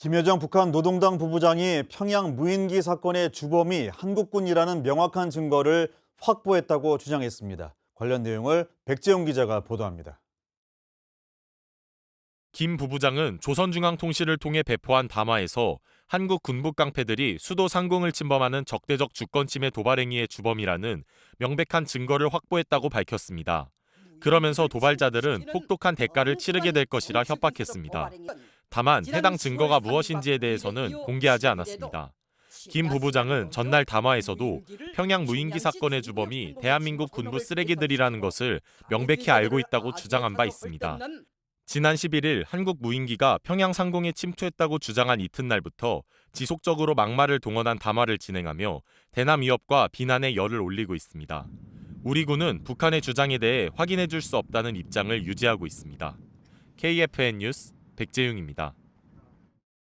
김여정 북한 노동당 부부장이 평양 무인기 사건의 주범이 한국군이라는 명확한 증거를 확보했다고 주장했습니다. 관련 내용을 백재용 기자가 보도합니다. 김 부부장은 조선중앙통신을 통해 배포한 담화에서 한국 군부 깡패들이 수도 상공을 침범하는 적대적 주권 침해 도발 행위의 주범이라는 명백한 증거를 확보했다고 밝혔습니다. 그러면서 도발자들은 혹독한 대가를 치르게 될 것이라 협박했습니다. 다만 해당 증거가 무엇인지에 대해서는 공개하지 않았습니다. 김 부부장은 전날 담화에서도 평양 무인기 사건의 주범이 대한민국 군부 쓰레기들이라는 것을 명백히 알고 있다고 주장한 바 있습니다. 지난 11일 한국 무인기가 평양 상공에 침투했다고 주장한 이튿날부터 지속적으로 막말을 동원한 담화를 진행하며 대남 위협과 비난의 열을 올리고 있습니다. 우리 군은 북한의 주장에 대해 확인해 줄 수 없다는 입장을 유지하고 있습니다. KFN 뉴스 백재용입니다.